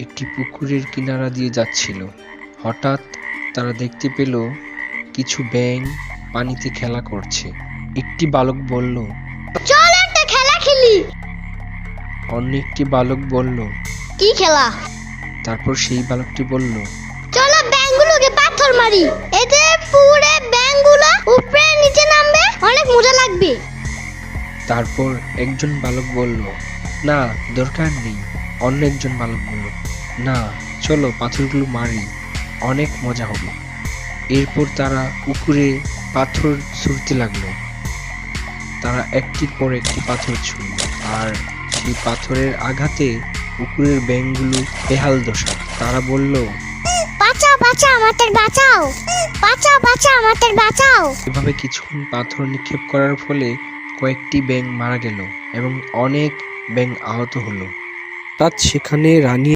একটি পুকুরের কিনারা দিয়ে যাচ্ছিল। হঠাৎ তারা দেখতে পেল কিছু ব্যাঙ পানিতে খেলা করছে। একটি বালক বলল চল একটা খেলা খেলি। অন্য একটি বালক বলল কি খেলা? তারপর সেই বালকটি বলল চলো ব্যাংগুলোকে পাথর মারি। এতে পুরে ব্যাংগুলো উপরে নিচে নামবে অনেক মজা লাগবে। তারপর একজন বালক বলল না দরকার নেই। অন্য একজন বালক বলল না চলো পাথরগুলো মারি অনেক মজা হবে। এরপর তারা পুকুরে পাথর ছুঁড়তে লাগল। তারা একটির পর একটি পাথর ছুঁড়ল আর সেই পাথরের আঘাতে পুকুরের ব্যাঙগুলো বেহাল দশা। তারা বলল বাঁচাও বাঁচাও আমাদের বাঁচাও। বাঁচাও বাঁচাও আমাদের বাঁচাও। এভাবে কিছুক্ষণ পাথর নিক্ষেপ করার ফলে কয়েকটি ব্যাঙ মারা গেল এবং অনেক ব্যাঙ আহত হলো। রাত সেখানে রানী